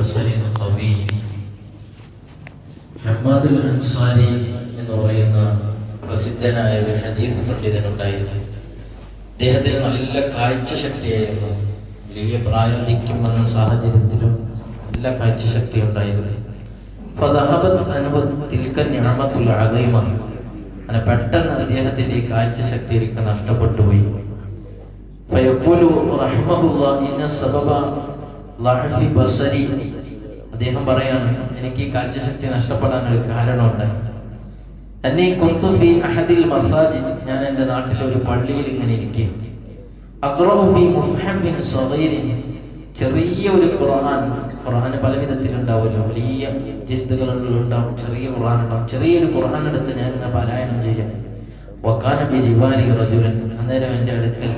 ബസരി കവി ഹമ്മാദ് അൻസാരി എന്ന് പറയുന്ന പ്രസിദ്ധനായ ഒരു ഹദീസ് പണ്ഡിതനുണ്ടായിരുന്നു. അദ്ദേഹത്തിന് നല്ല കാഴ്ച ശക്തിയായിരുന്നു വലിയ പ്രായം നിൽക്കുമെന്ന സാഹചര്യത്തിലും നല്ല കാഴ്ച ശക്തി ഉണ്ടായിരുന്നു അങ്ങനെ പെട്ടെന്ന് അദ്ദേഹത്തിന്റെ ഈ കാഴ്ച ശക്തി ഒരിക്കൽ നഷ്ടപ്പെട്ടു പോയി ബസരി. അദ്ദേഹം പറയാണ് എനിക്ക് കാഴ്ചശക്തി നഷ്ടപ്പെടാൻ ഒരു കാരണമുണ്ടായി എന്നെ കുന്തുഫി അഹദിൽ മസാജിദ്. ഞാൻ എന്റെ നാട്ടിലെ ഒരു പള്ളിയിൽ ഇങ്ങനെ ഇരിക്കും അക്രോഫി മുസ്ഹഫിൻ സഗീരിൻ. ചെറിയ ഒരു ഖുർആൻ. ഖുർആൻ പല വിധത്തിലുണ്ടാവുമല്ലോ വലിയ ജിൽദുകളുണ്ടാവും ചെറിയ ഖുർആൻ ഉണ്ടാവും ചെറിയൊരു ഖുർആൻ എടുത്ത് ഞാൻ ഇങ്ങനെ പാരായണം ചെയ്യാം. വക്കാനബി ജിവാനി റജുലൻ. അന്നേരം എന്റെ അടുക്കൽ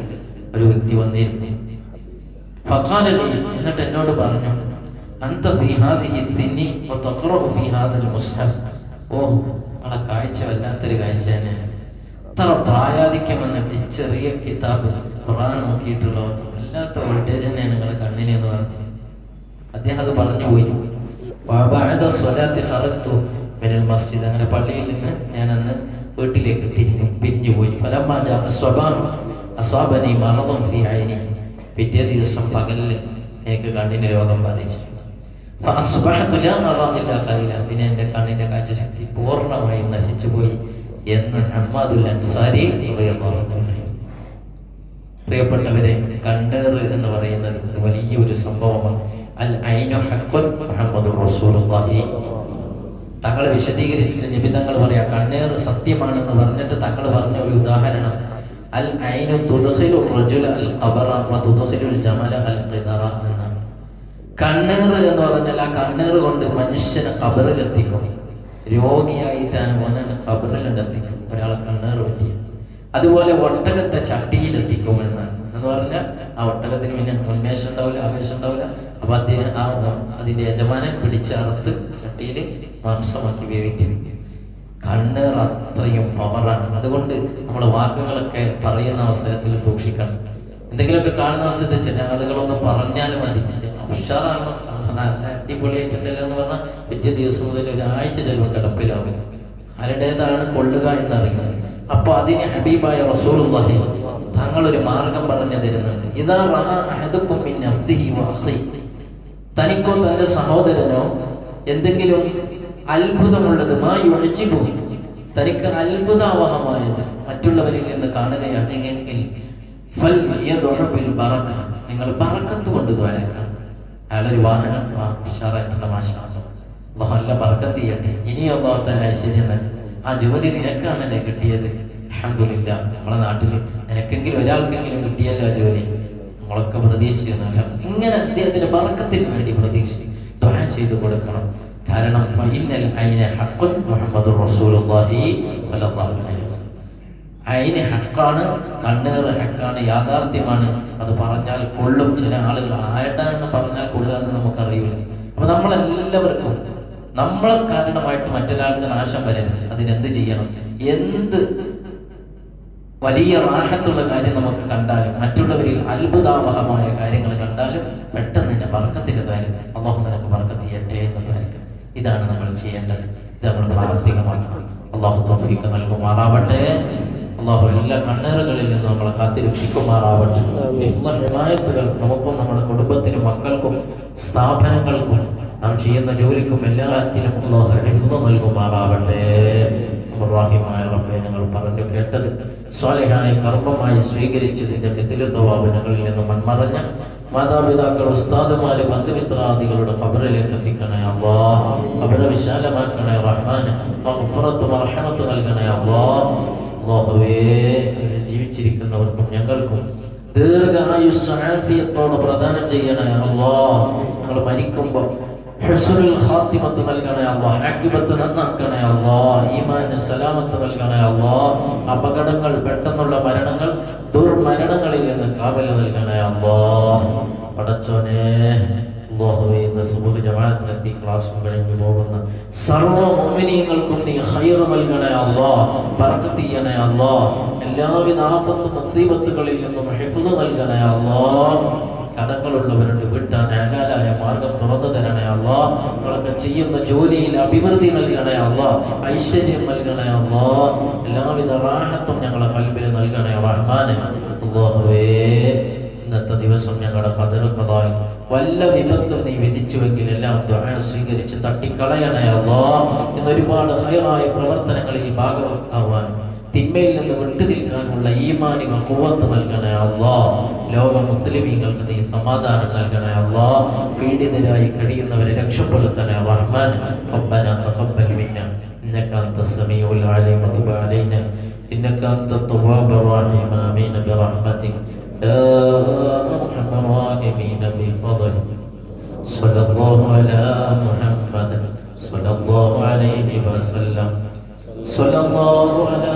ഒരു വ്യക്തി വന്നിരുന്നു. എന്നിട്ട് എന്നോട് പറഞ്ഞു അന്ത ഫി കാഴ്ച വല്ലാത്തൊരു കാഴ്ച തന്നെ ഇത്ര പ്രായാധിക്യമെന്ന ചെറിയ കിതാബ് ഖുർആൻ നോക്കിയിട്ടുള്ള വല്ലാത്ത വോൾട്ടേജ് തന്നെയാണ് നിങ്ങളെ കണ്ണിന് എന്ന് പറഞ്ഞു. അദ്ദേഹം അത് പറഞ്ഞു പോയി. മസ്ജിദ്. അങ്ങനെ പള്ളിയിൽ നിന്ന് ഞാൻ അന്ന് വീട്ടിലേക്ക് തിരിഞ്ഞു പിരിഞ്ഞു പോയി. ഫലമ്മ ജാ അസ്വബാൻ അസ്വാബനി മറദും പിറ്റേ ദിവസം പകലിൽ എനിക്ക് കണ്ണിന് രോഗം ബാധിച്ചു. പിന്നെ എന്റെ കണ്ണിന്റെ കാഴ്ചശക്തി പൂർണമായും നശിച്ചുപോയി എന്ന് ഹമ്മാദുൽ അൻസാരി. പ്രിയപ്പെട്ടവരെ കണ്ണേറ് എന്ന് പറയുന്നത് അത് വലിയൊരു സംഭവമാണ് അൽ ഐനു തങ്ങൾ വിശദീകരിച്ചിട്ട് നബി തങ്ങൾ പറയാ കണ്ണേറ് സത്യമാണെന്ന് പറഞ്ഞിട്ട് തങ്ങൾ പറഞ്ഞ ഒരു ഉദാഹരണം അൽ ഐനു തുദ്ഖിലു ഖബറ വ എന്നാണ്. കണ്ണീർ എന്ന് പറഞ്ഞാൽ ആ കണ്ണീർ കൊണ്ട് മനുഷ്യനെ കബറിൽ എത്തിക്കും. രോഗിയായിട്ടാണ് മോനെ കബറിൽ എത്തിക്കും. ഒരാളെ കണ്ണീർ പറ്റി അതുപോലെ ഒട്ടകത്തെ ചട്ടിയിൽ എത്തിക്കും എന്ന്. എന്ന് പറഞ്ഞാൽ ആ ഒട്ടകത്തിന് പിന്നെ ഉന്മേഷം ഉണ്ടാവില്ല ആവേശം ഉണ്ടാവില്ല. അപ്പൊ അദ്ദേഹം ആ അതിന്റെ യജമാനൻ പിടിച്ചറുത്ത് ചട്ടിയിൽ മാംസമാക്കി വേവിക്കും. കണ്ണീർ അത്രയും പവറാണ് അതുകൊണ്ട് നമ്മൾ വാക്കുകളൊക്കെ പറയുന്ന അവസരത്തിൽ സൂക്ഷിക്കണം. എന്തെങ്കിലുമൊക്കെ കാണുന്ന അവസരത്തിൽ ചില ആളുകളൊന്ന് പറഞ്ഞാൽ മതി. ഉഷാറാണോ. നല്ല അടിപൊളിയായിട്ടുണ്ടല്ലോ എന്ന് പറഞ്ഞാൽ പിറ്റേ ദിവസം മുതൽ ഒരാഴ്ച ചിലപ്പോൾ കിടപ്പിലാവും. ആരുടേതാണ് കൊള്ളുക എന്നറിയുന്നത് അപ്പൊ അതിന് ഹബീബായ റസൂലുള്ളാഹി തങ്ങൾ ഒരു മാർഗം പറഞ്ഞു തരുന്നുണ്ട്. ഇതാ തനിക്കോ തന്റെ സഹോദരനോ എന്തെങ്കിലും അത്ഭുതമുള്ളത് മാ പോകും തനിക്ക് അത്ഭുതാവഹമായത് മറ്റുള്ളവരിൽ നിന്ന് കാണുകയാണെങ്കിൽ ഫൽ യദ്ഉ ബിൽ ബറക നിങ്ങൾ ബറക്കത്ത് കൊണ്ട് ദ്വാരക്കാം അയാളൊരു വാഹനം ഉഷാറായിട്ടുള്ള മാഷാ അള്ളാഹു നല്ല ബറക്കത്ത് ചെയ്യട്ടെ. ഇനി അള്ളാഹു തന്നെ ഐശ്വര്യം തന്നെ ആ ജോലി നിനക്കാണ് എന്നെ കിട്ടിയത്? അഹമ്മദില്ല നമ്മളെ നാട്ടിൽ നിനക്കെങ്കിലും ഒരാൾക്കെങ്കിലും കിട്ടിയല്ലോ ആ ജോലി. നമ്മളൊക്കെ പ്രതീക്ഷിക്കുന്നല്ല ഇങ്ങനെ അദ്ദേഹത്തിന്റെ ബറക്കത്തിന് വേണ്ടി പ്രതീക്ഷിച്ച് ദുആ ചെയ്തു കൊടുക്കണം. കാരണം ഫഇന്നൽ ഐന ഹഖ് മുഹമ്മദുർ റസൂലുള്ളാഹി സ്വല്ലല്ലാഹു അലൈഹി വസല്ലം അയിന് ഹക്കാണ് കണ്ണേറ് ഹക്കാണ് യാഥാർത്ഥ്യമാണ്. അത് പറഞ്ഞാൽ കൊള്ളും. ചില ആളുകൾ ആരുടെന്ന് പറഞ്ഞാൽ കൊള്ളുക എന്ന് നമുക്കറിയില്ല. അപ്പൊ നമ്മളെല്ലാവർക്കും നമ്മളെ കാരണമായിട്ട് മറ്റൊരാൾക്ക് നാശം വരരുത്. അതിനെന്ത് ചെയ്യണം? എന്ത് വലിയ റാഹത്തുള്ള കാര്യം നമുക്ക് കണ്ടാലും മറ്റുള്ളവരിൽ അത്ഭുതാവഹമായ കാര്യങ്ങൾ കണ്ടാലും പെട്ടെന്ന് തന്നെ വർക്കത്തിന്റെ കാര്യം അള്ളാഹു നിനക്ക് വർക്കത്ത് ചെയ്യട്ടെ എന്ന് ദ്വാരക്കം ഇതാണ് നമ്മൾ ചെയ്യേണ്ടത്. ഇത് നമ്മൾ പ്രാവർത്തികമാക്കണം അള്ളാഹു തോഫീക്ക് നൽകുമാറാവട്ടെ. അള്ളാഹു എല്ലാ കണ്ണേറുകളിൽ നിന്നും നമ്മളെ കാത്തിരക്ഷിക്കുമാറാവട്ടെ. ഹിഫ്ള് ഹിമായത്തുകൾ നമുക്കും നമ്മുടെ കുടുംബത്തിനും മക്കൾക്കും സ്ഥാപനങ്ങൾക്കും നാം ചെയ്യുന്ന ജോലിക്കും എല്ലാത്തിനും അള്ളാഹു നൽകുമാറാവട്ടെ. റബ്ബെ ഞങ്ങൾ പറഞ്ഞു കേട്ടത്. സ്വാലിഹായ കർമ്മമായി സ്വീകരിച്ചതിന്റെ മിഥില സ്വഭാവനകളിൽ നിന്ന് മൺമറഞ്ഞ മാതാപിതാക്കൾ ഉസ്താദുമാര് ബന്ധുമിത്രാദികളുടെ ഖബറിലേക്ക് എത്തിക്കണേ അള്ളാ. ഖബറ വിശാലമാക്കണേ റഹ്മാൻ. മഹ്ഫറത്തും മർഹമത്ത് നൽകണേ അള്ളാ. അള്ളാഹുവേ ജീവിച്ചിരിക്കുന്നവർക്കും ഞങ്ങൾക്കും ദീർഘായുസ്സാഫിയത്തോട് പ്രദാനം ചെയ്യണേ അള്ളാ. ഞങ്ങൾ മരിക്കുമ്പോൾ ഹുസ്നുൽ ഖാത്തിമത്ത് നൽകണേ അല്ലാഹ് ഹാക്കിബത്ത് നന്നാക്കണേ അള്ളാ. ഈമാന് സലാമത്ത് നൽകണേ അല്ലാഹ് അപകടങ്ങൾ പെട്ടെന്നുള്ള മരണങ്ങൾ ദുർമരണങ്ങളിൽ നിന്ന് കാവൽ നൽകണേ അല്ലാഹ് പടച്ചോനെ ഇന്ന് പോകുന്ന. സർവ നൽകണേ എല്ലാവിധ നിന്നും നൽകണേ അല്ലാഹ് കടങ്ങളുള്ളവരുണ്ട് വീട്ടാൻ ആകാലായ മാർഗം തുറന്നു അല്ലാ നിങ്ങളൊക്കെ ചെയ്യുന്ന ജോലിയിൽ അഭിവൃദ്ധി നൽകണേ അള്ളാ. ഐശ്വര്യം നൽകണേ അള്ളാ. എല്ലാവിധ റാഹത്തും ഞങ്ങളുടെ കൽബിൽ നൽകണേ റഹ്മാനെ ഇന്നത്തെ ദിവസം ഞങ്ങളുടെ കതിർക്കതായി വല്ല വിപത്തും നീ വിധിച്ചുവെങ്കിൽ എല്ലാം ദുആ സ്വീകരിച്ച് തട്ടിക്കളയണേ അള്ളാ. ഇന്ന് ഒരുപാട് ഹൈറായ പ്രവർത്തനങ്ങളിൽ ഭാഗവത്താവാൻ തിന്മയിൽ നിന്ന് വിട്ടു നിൽക്കാനുള്ള ഈമാനിക കുവത്ത് നൽകണേ അല്ലാ ലോക മുസ്ലിമീങ്ങൾക്ക് നീ സമാധാനം നൽകണേ അല്ലാ പീഡിതരായി കഴിയുന്നവരെ രക്ഷപ്പെടുത്തണേ റഹ്മാൻ ربنا تقبل منا انك انت السميع العليم وتب علينا انك انت التواب الرحيم امين برحمتك يا ارحم الراحمين بفضلك صلى الله على محمد صلى الله عليه وسلم صلى الله على